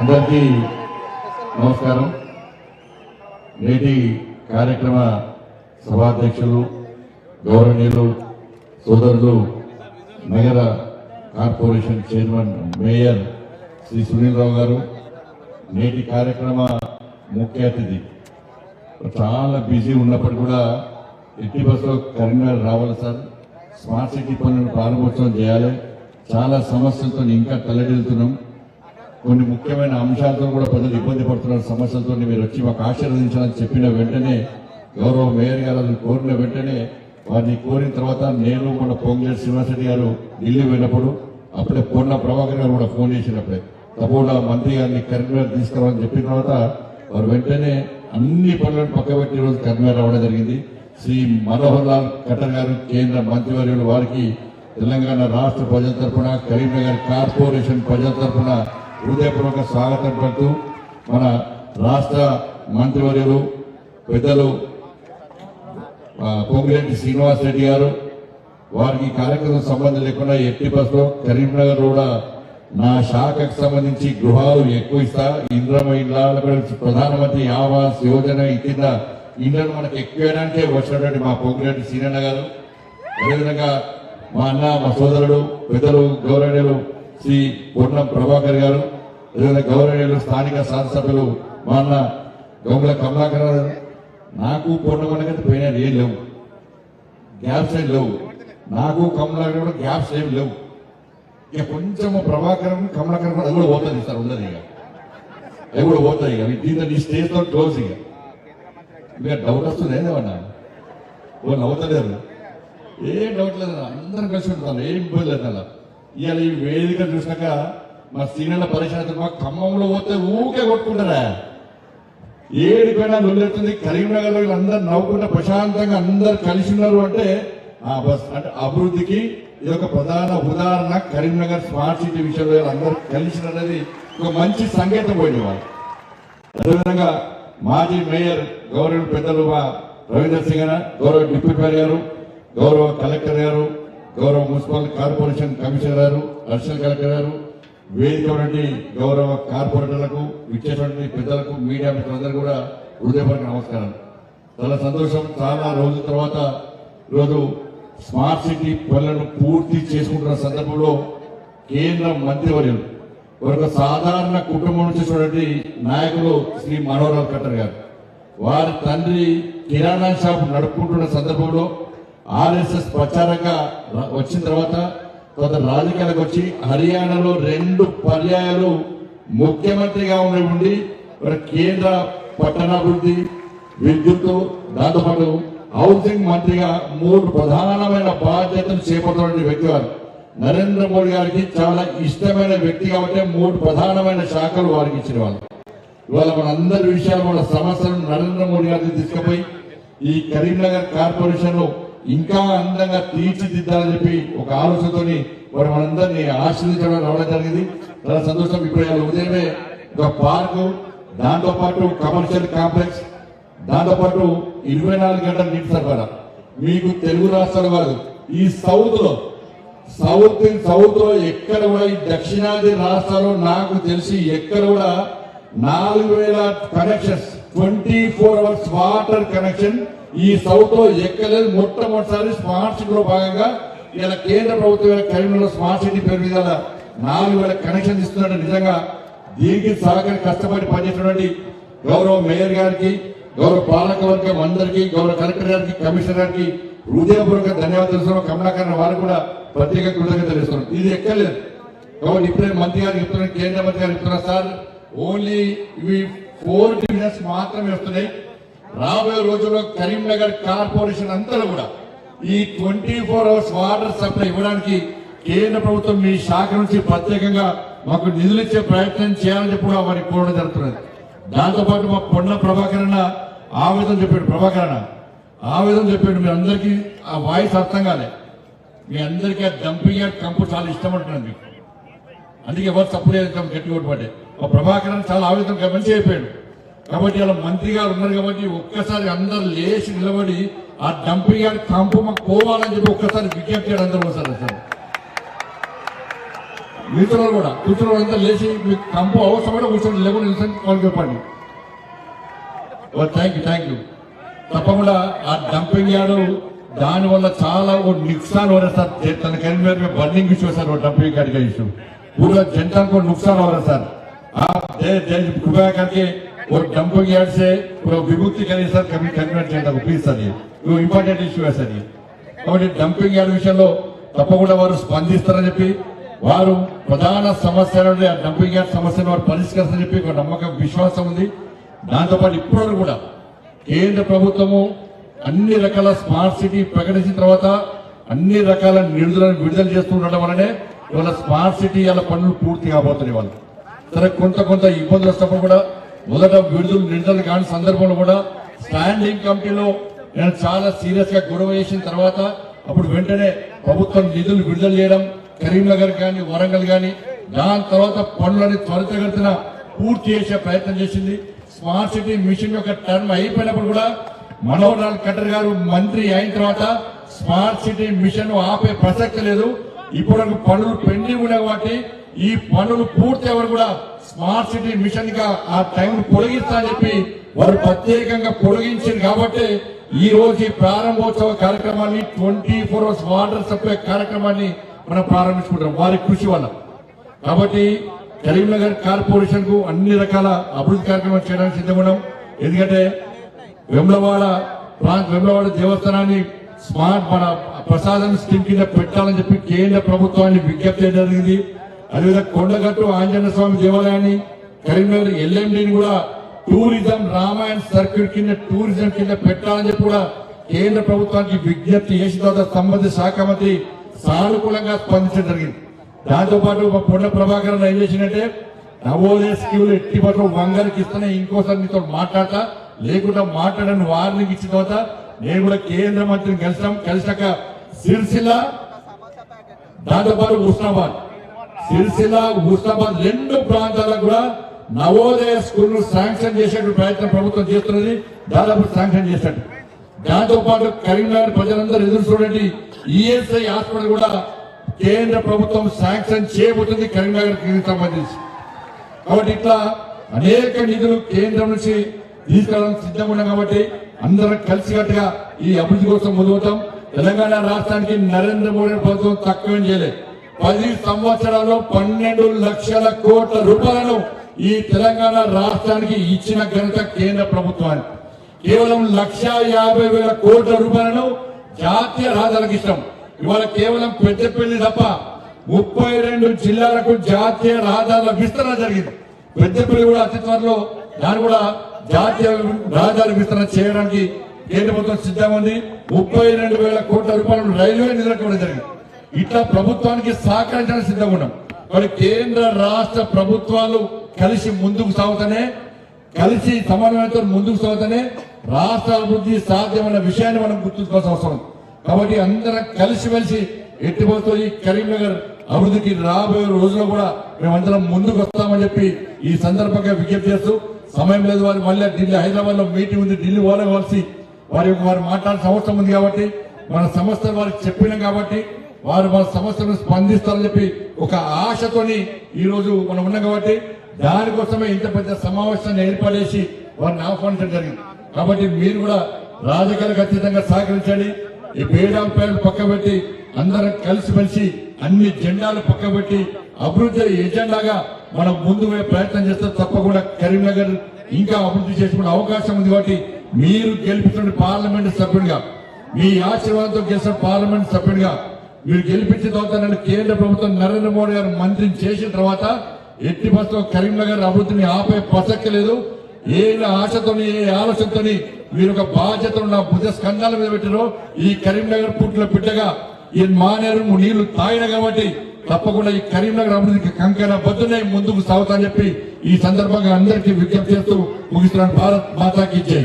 అందరికీ నమస్కారం. నేటి కార్యక్రమ సభాధ్యక్షులు గౌరవనీయులు సోదరులు నగర corporation chairman mayor Shri Sunil Rao గారు నేటి కార్యక్రమ ముఖ్య అతిథి. చాలా బిజీ ఉన్నప్పటికీ కూడా ఎట్టి బస్సులో కరీంనగర్ రావాలి సార్. స్మార్ట్ సిటీ పనులను ప్రారంభోత్సవం చేయాలి. చాలా సమస్యలతో ఇంకా తలడిల్లుతున్నాం కొన్ని ముఖ్యమైన అంశాలతో కూడా ప్రజలు ఇబ్బంది పడుతున్నారు. సమస్యలతో మీరు వచ్చి మాకు ఆశీర్వదించాలని చెప్పిన వెంటనే గౌరవ మేయర్ గారు కోరిన వెంటనే వారిని కోరిన తర్వాత నేను మన పొంగిరెడ్డి శ్రీనివాసరెడ్డి గారు ఢిల్లీ వెళ్ళినప్పుడు అప్పుడే పొన్న ప్రభాకర్ గారు కూడా ఫోన్ చేసినప్పుడే. తప్పకుండా మంత్రి గారిని కరీంనగర్ తీసుకురావాలని చెప్పిన తర్వాత వారు వెంటనే అన్ని పనులను పక్కబెట్టి ఈరోజు రోజు కరీంనగర్ రావడం జరిగింది. శ్రీ మనోహర్ లాల్ ఖట్టర్ గారు కేంద్ర మంత్రివర్యులు వారికి తెలంగాణ రాష్ట్ర ప్రజల తరఫున కరీంనగర్ కార్పొరేషన్ ప్రజల తరఫున హృదయపూర్వక స్వాగతం పడుతూ మన రాష్ట్ర మంత్రివర్యులు పెద్దలు పొంగిరెడ్డి శ్రీనివాస్ రెడ్డి గారు వారికి కార్యక్రమం సంబంధం లేకుండా ఎట్టి బస్సులో కరీంనగర్ కూడా నా శాఖకు సంబంధించి గృహాలు ఎక్కువ ఇస్తా. ఇంద్రమ ఇళ్ళ ప్రధానమంత్రి ఆవాస్ యోజన కింద ఇండ్లను మనకు ఎక్కువ వచ్చినటువంటి మా పొంగిరెడ్డి శ్రీనన్న గారు. అదేవిధంగా మా అన్న మా సోదరుడు పెద్దలు గౌరవనీయులు శ్రీ పూర్ణం ప్రభాకర్ గారు అదేవిధంగా గౌరవనీయులు స్థానిక శాసనసభ్యులు మా అన్న గౌముల కమలాకర్ గారు నాకు పూర్ణమన్న కంటే పోయినా ఏం లేవు. గ్యాప్స్ ఏం లేవు. నాకు కమలాకర్ కూడా గ్యాప్స్ ఏం లేవు. ఇక కొంచెం ప్రభాకరం కమలాకరం అది కూడా పోతుంది సార్ ఉండదు ఇక. అవి కూడా పోతాయి ఇక. దీంతో నీ స్టేజ్తో క్లోజ్ ఇక. ఇక డౌట్ వస్తుంది ఏదేమన్నా ఓ నవ్వుతలేరు. ఏం డౌట్ లేదు అందరం కలిసి ఉంటారు ఏం ఇబ్బంది లేదు అలా. ఇవాళ ఈ వేదిక చూసాక మా సీనియర్ల పరిశ్రమ మా ఖమ్మంలో పోతే ఊకే కొట్టుకుంటారా? ఏడిపోయినా లొల్లెత్తుంది కరీంనగర్ అందరు నవ్వుకుంటే ప్రశాంతంగా అందరు కలిసి ఉన్నారు అంటే ఆ బస్ అంటే అభివృద్ధికి ఇది ఒక ప్రధాన ఉదాహరణ. కరీంనగర్ స్మార్ట్ సిటీ విషయంలో అందరూ కలిసి అనేది ఒక మంచి సంకేతం పోయింది వాళ్ళు అదేవిధంగా మాజీ మేయర్ గౌరవ పెద్దలు మా రవీందర్ సింగ్ గౌరవ డిప్యూటీ మేయర్ గారు గౌరవ కలెక్టర్ గారు గౌరవ మున్సిపల్ కార్పొరేషన్ కమిషనర్ గారు అడిషనల్ కలెక్టర్ గారు వేదిక గౌరవ కార్పొరేటర్లకు ఇచ్చేటువంటి పెద్దలకు మీడియా మిత్రులందరూ కూడా హృదయపూర్వక నమస్కారం చాలా సంతోషం. చాలా రోజుల తర్వాత ఈరోజు స్మార్ట్ సిటీ పనులను పూర్తి చేసుకుంటున్న సందర్భంలో కేంద్ర మంత్రివర్యులు ఒక సాధారణ కుటుంబం నుంచి చూడండి నాయకులు శ్రీ మనోహర్ ఖట్టర్ గారు. వారి తండ్రి కిరాణా షాప్ నడుపుకుంటున్న సందర్భంలో ఆర్ఎస్ఎస్ ప్రచారంగా వచ్చిన తర్వాత కొంత రాజకీయాలకు వచ్చి హర్యానాలో రెండు పర్యాయాలు ముఖ్యమంత్రిగా ఉండి కేంద్ర పట్టణాభివృద్ధి విద్యుత్ దాంతోపాటు హౌసింగ్ మంత్రిగా మూడు ప్రధానమైన బాధ్యతలు చేపడుతున్న వ్యక్తి వారు. నరేంద్ర మోడీ గారికి చాలా ఇష్టమైన వ్యక్తి కాబట్టి మూడు ప్రధానమైన శాఖలు వారికి ఇచ్చిన వాళ్ళు ఇవాళ మన అందరి విషయాలు మన సమస్యలను నరేంద్ర మోడీ గారికి తీసుకుపోయి ఈ కరీంనగర్ కార్పొరేషన్లో ఇంకా అందంగా తీర్చిదిద్దాలని చెప్పి ఒక ఆలోచనతోని వారు మనందరినీ ఆశీర్వదించడం రావడం జరిగింది. చాలా సంతోషం. ఇప్పుడు ఉదయమే ఒక పార్కు దాంతో పాటు కమర్షియల్ కాంప్లెక్స్ దాంతో పాటు ఇరవై నాలుగు గంటల నీటి సరఫరా. మీకు తెలుగు రాష్ట్రాలు కాదు ఈ సౌత్లో సౌత్ సౌత్లో ఎక్కడ కూడా ఈ దక్షిణాది రాష్ట్రాలు నాకు తెలిసి ఎక్కడ కూడా నాలుగు వేల connections twenty four hours water connection ఈ సౌత్లో ఎక్కలేదు. మొట్టమొదటిసారి స్మార్ట్ సిటీలో భాగంగా ఇలా కేంద్ర ప్రభుత్వం కరీంనగర్ స్మార్ట్ సిటీ పేరు మీద నాలుగు వేల కనెక్షన్ ఇస్తున్నట్టు నిజంగా దీనికి సహకారం కష్టపడి పనిచేసినటువంటి గౌరవ మేయర్ గారికి గౌరవ పాలక వర్గం అందరికీ గౌరవ కలెక్టర్ గారికి కమిషనర్ గారికి హృదయపూర్వక ధన్యవాదాలు తెలుస్తున్నాం. కమలాకరణ వారు కూడా ప్రత్యేక కృతజ్ఞత తెలుస్తున్నాం. ఇది ఎక్కలేదు కాబట్టి ఇప్పుడే మంత్రి గారు చెప్తున్నారు కేంద్ర మంత్రి గారు చెప్తున్నారు సార్. ఓన్లీ ఇవి ఫోర్ డివిజన్స్ మాత్రమే వస్తున్నాయి. రాబోయే రోజుల్లో కరీంనగర్ కార్పొరేషన్ అంతా కూడా ఈ twenty four hours water supply ఇవ్వడానికి కేంద్ర ప్రభుత్వం మీ శాఖ నుంచి ప్రత్యేకంగా మాకు నిధులు ఇచ్చే ప్రయత్నం చేయాలని చెప్పి కూడా వారికి కోరడం జరుగుతున్నది. దాంతో పాటు మా పొన్న ప్రభాకర్ అన్న ఆవేదన చెప్పాడు. ప్రభాకర్ అన్న ఆవేదన చెప్పాడు. మీ అందరికీ ఆ వాయిస్ అర్థం కాలే. మీ అందరికీ ఆ డంపింగ్ యార్డ్ కంపు చాలా ఇష్టం అంటున్నాను మీకు. అందుకే ఎవరు తప్పు లేదు గట్టి కొట్టుబట్టే. మా ప్రభాకర్ చాలా ఆవేదనగా మంచి అయిపోయాడు కాబట్టి వాళ్ళ మంత్రి గారు ఉన్నారు కాబట్టి ఒక్కసారి అందరు లేచి నిలబడి ఆ డంపి గారి కంపు మాకు పోవాలని చెప్పి ఒక్కసారి విజ్ఞప్తి చేయడం అందరూ వస్తారు. సార్ మిత్రులు కూడా కూర్చున్న అందరూ లేచి మీకు కంపు అవసరమైన కూర్చొని లేకుండా నిలిచి కాల్ చెప్పండి. థ్యాంక్ యూ థ్యాంక్ యూ తప్పకుండా ఆ డంపింగ్ యార్డు దానివల్ల చాలా ఒక నిక్సాన్ సార్. తన కెరీర్ మీద బర్నింగ్ ఇష్యూ సార్ ఓ డంపింగ్ యార్డ్ ఇష్యూ. ఊళ్ళో జనతానికి ఒక నుక్సాన్ వరే సార్. को नुकसान हो रहा है सर आप दे दे कृपया करके वो डंपिंग यार्ड से पूरा विमुक्ति करिए सर कभी करीमनगर जनता को प्लीज सर ये वो इंपॉर्टेंट इशू है सर ये కాబట్టి డంపింగ్ యార్డ్ విషయంలో తప్పకుండా వారు స్పందిస్తారని చెప్పి వారు ప్రధాన సమస్య నుండి ఆ డంపింగ్ యార్డ్ సమస్యను వారు పరిష్కరిస్తారని చెప్పి ఒక నమ్మకం విశ్వాసం ఉంది దాంతోపాటు ఇప్పుడు కూడా కేంద్ర ప్రభుత్వము అన్ని రకాల స్మార్ట్ సిటీ ప్రకటించిన తర్వాత అన్ని రకాల నిధులను విడుదల చేస్తూ ఉండడం వల్లనే ఇవాళ స్మార్ట్ సిటీ ఇలా పనులు పూర్తి కాబోతున్నాయి వాళ్ళు సరే కొంత కొంత ఇబ్బందులు వస్తప్పుడు కూడా మొదట విడుదల నిడుదల కాని సందర్భంలో కూడా స్టాండింగ్ కమిటీలో నేను చాలా సీరియస్గా గొడవ చేసిన తర్వాత అప్పుడు వెంటనే ప్రభుత్వం నిధులు విడుదల చేయడం కరీంనగర్ కానీ వరంగల్ కానీ దాని తర్వాత పనులని త్వరితగతిన పూర్తి చేసే ప్రయత్నం చేసింది. స్మార్ట్ సిటీ మిషన్ యొక్క టర్మ్ అయిపోయినప్పుడు కూడా మనోహర్ లాల్ ఖట్టర్ గారు మంత్రి అయిన తర్వాత స్మార్ట్ సిటీ మిషన్ ఆపే ప్రసక్తి లేదు. ఇప్పుడు పనులు పెండింగ్ ఉన్నాయి కాబట్టి ఈ పనులు పూర్తి ఎవరు కూడా స్మార్ట్ సిటీ మిషన్గా ఆ టైం పొడిగిస్తా అని చెప్పి వారు ప్రత్యేకంగా పొడిగించింది కాబట్టి ఈ రోజు ఈ ప్రారంభోత్సవ కార్యక్రమాన్ని twenty four hours water supply కార్యక్రమాన్ని మనం ప్రారంభించుకుంటాం వారి కృషి వల్ల. కాబట్టి కరీంనగర్ కార్పొరేషన్కు అన్ని రకాల అభివృద్ధి కార్యక్రమాలు చేయడానికి సిద్ధమన్నాం ఎందుకంటే వెమ్లవాడ ప్రాంత వెమ్లవాడ దేవస్థానాన్ని స్మార్ట్ మన ప్రసాదం స్కీమ్ కింద పెట్టాలని చెప్పి కేంద్ర ప్రభుత్వాన్ని విజ్ఞప్తి చేయడం జరిగింది. అదేవిధంగా కొండగట్టు ఆంజనేయ స్వామి దేవాలయాన్ని కరీంనగర్ ఎల్ఎండిని కూడా టూరిజం రామాయణ సర్క్యూట్ కింద టూరిజం కింద పెట్టాలని చెప్పి కూడా కేంద్ర ప్రభుత్వానికి విజ్ఞప్తి చేసిన తర్వాత సంబంధిత శాఖ మంత్రి సానుకూలంగా స్పందించడం జరిగింది. దాంతోపాటు మా పొన్న ప్రభాకర్ ఏం చేసినట్టే నవోదయ స్కీములు ఎట్టి పట్ల వంగరికి ఇస్తానే ఇంకోసారి నీతో మాట్లాడతా లేకుండా మాట్లాడని వార్నింగ్ ఇచ్చిన తర్వాత నేను కూడా కేంద్ర మంత్రిని కలిసాం కలిసాక సిరిసిల్ల దాంతోపాటు పాటు సిరిసిల్ల హుస్నాబాద్ రెండు ప్రాంతాలకు కూడా నవోదయ స్కూల్ శాంక్షన్ చేసే ప్రయత్నం ప్రభుత్వం చేస్తున్నది. దాదాపు శాంక్షన్ చేశాడు దాంతో పాటు కరీంనగర్ ప్రజలందరూ ఎదురు చూడండి. ఈఎస్ఐ హాస్పిటల్ కూడా కేంద్ర ప్రభుత్వం శాంక్షన్ చేయబోతుంది కరీంనగర్ సంబంధించి. కాబట్టి ఇట్లా అనేక నిధులు కేంద్రం నుంచి తీసుకెళ్ళడానికి సిద్ధంగా ఉన్నాం కాబట్టి అందరం కలిసికట్టుగా ఈ అభివృద్ధి కోసం ముందుతాం తెలంగాణ రాష్ట్రానికి నరేంద్ర మోడీ ప్రభుత్వం తక్కువేం చేయలేదు. పది సంవత్సరాల్లో పన్నెండు లక్షల కోట్ల రూపాయలను ఈ తెలంగాణ రాష్ట్రానికి ఇచ్చిన ఘనత కేంద్ర ప్రభుత్వానికి. కేవలం లక్ష యాభై వేల కోట్ల రూపాయలను జాతీయ రహదారికి ఇష్టం ఇవాళ కేవలం పెద్దపల్లి తప్ప ముప్పై రెండు జిల్లాలకు జాతీయ రహదారుల విస్తరణ జరిగింది. పెద్దపల్లి కూడా అతి త్వరలో దాన్ని కూడా జాతీయ రహదారి విస్తరణ చేయడానికి కేంద్ర ప్రభుత్వం సిద్ధంగా ఉంది. ముప్పై రెండు వేల కోట్ల రూపాయలు రైల్వే నిధులకు జరిగింది. ఇట్లా ప్రభుత్వానికి సహకరించడానికి సిద్ధంగా ఉన్నాం. మరి కేంద్ర రాష్ట్ర ప్రభుత్వాలు కలిసి ముందుకు సాగుతానే కలిసి సమన్వయంతో ముందుకు సాగుతానే రాష్ట్ర అభివృద్ధి సాధ్యమైన విషయాన్ని మనం గుర్తుంచుకోవాల్సిన అవసరం కాబట్టి అందరం కలిసిమెలిసి ఎట్టిపోతూ ఈ కరీంనగర్ అభివృద్ధికి రాబోయే రోజుల్లో కూడా మేమందరం ముందుకు వస్తామని చెప్పి ఈ సందర్భంగా విజ్ఞప్తి చేస్తూ సమయం లేదు వారు మళ్ళీ ఢిల్లీ హైదరాబాద్లో మీటింగ్ ఉంది ఢిల్లీ పోలవలసి వారి యొక్క వారు మాట్లాడాల్సిన అవసరం ఉంది కాబట్టి మన సంస్థలు వారికి చెప్పినాం కాబట్టి వారు మన సమస్యలను స్పందిస్తారని చెప్పి ఒక ఆశతోని ఈ రోజు మనం ఉన్నాం కాబట్టి దానికోసమే ఇంత పెద్ద సమావేశాన్ని ఏర్పాటు చేసి వారిని ఆహ్వానించడం జరిగింది. కాబట్టి మీరు కూడా రాజకీయాలకు ఖచ్చితంగా సహకరించండి. ఈ భేదాల పేర్లు పక్కబెట్టి అందరం కలిసిమెలిసి అన్ని జెండాలు పక్కబెట్టి అభివృద్ధి ఎజెండాగా మనం ముందు ప్రయత్నం చేస్తే తప్పకుండా కరీంనగర్ ఇంకా అభివృద్ధి చేసుకునే అవకాశం ఉంది కాబట్టి మీరు గెలిపించిన పార్లమెంట్ సభ్యుడిగా మీ ఆశీర్వాదంతో గెలిచిన పార్లమెంట్ సభ్యుడిగా మీరు గెలిపించిన తర్వాత నన్ను కేంద్ర ప్రభుత్వం నరేంద్ర మోడీ గారు మంత్రిని చేసిన తర్వాత ఎట్టి బస్సులో కరీంనగర్ అభివృద్ధిని ఆపే ప్రసక్తి ఏ ఆశతోని ఏ ఆలోచనతోని మీరు ఒక బాధ్యతను నా భుజ స్కంధాల మీద పెట్టారో ఈ కరీంనగర్ పుట్టిన బిడ్డగా ఈ మానేరు నీళ్ళు తాగిన కాబట్టి తప్పకుండా ఈ కరీంనగర్ అభివృద్ధికి కంకణ బద్దునే ముందుకు సాగుతా అని చెప్పి ఈ సందర్భంగా అందరికీ విజ్ఞప్తి చేస్తూ ముగిస్తున్నాను. భారత్ మాతాకి జై.